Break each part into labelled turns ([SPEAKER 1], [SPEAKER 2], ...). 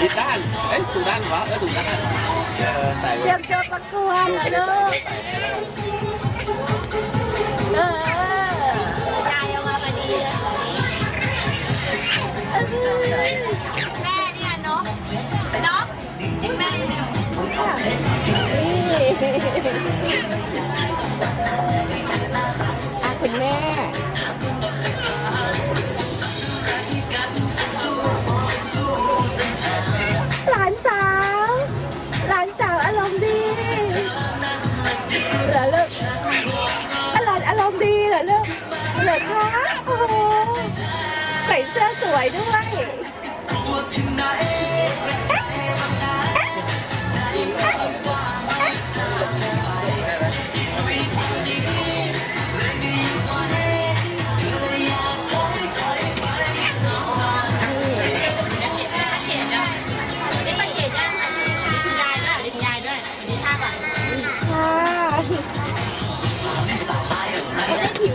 [SPEAKER 1] ผิดด้านเอ้ยถูกด้านวะเออถูกด้านเออใส่
[SPEAKER 2] เตรียมตัวประกวดเหรอลูกเออยายเอามาพอดีเลยเออ
[SPEAKER 3] แม่เนี่ยเนาะเนาะแม่
[SPEAKER 2] นี่อะคุณแม่ มณ์ดีเลือกเหลือคะโอ้โหใส่เสื้อสวยด้วย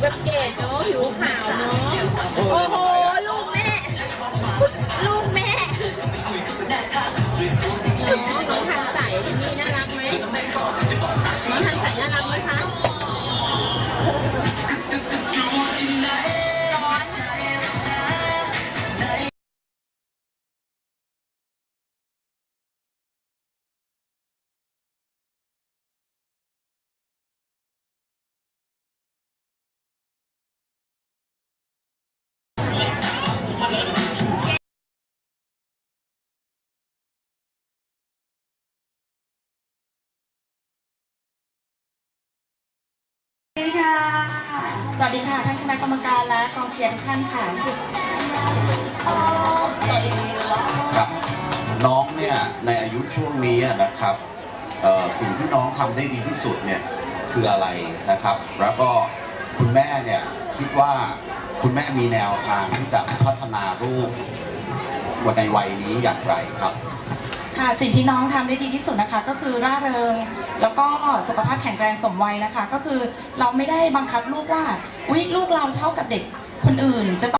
[SPEAKER 3] แบบเกดเนาะผิวขาวเนาะ
[SPEAKER 4] วัสดีค่ะ ท่านคณะกรรมการและกองเชียร์ทุกท่านค่ะสวัสดี
[SPEAKER 1] ครับน้องเนี่ยในอายุช่วงนี้นะครับสิ่งที่น้องทำได้ดีที่สุดเนี่ยคืออะไรนะครับ แล้วก็คุณแม่เนี่ยคิดว่าคุณแม่มีแนวทางที่จะพัฒนาลูกวันในวัยนี้อย่างไรครับ
[SPEAKER 4] ค่ะสิ่งที่น้องทำได้ดีที่สุดนะคะ ก็คือร่าเริง แล้วก็สุขภาพแข็งแรงสมวัยนะคะ ก็คือเราไม่ได้บังคับลูกว่าอุ๊ยลูกเราเท่ากับเด็กคนอื่นจะต้อง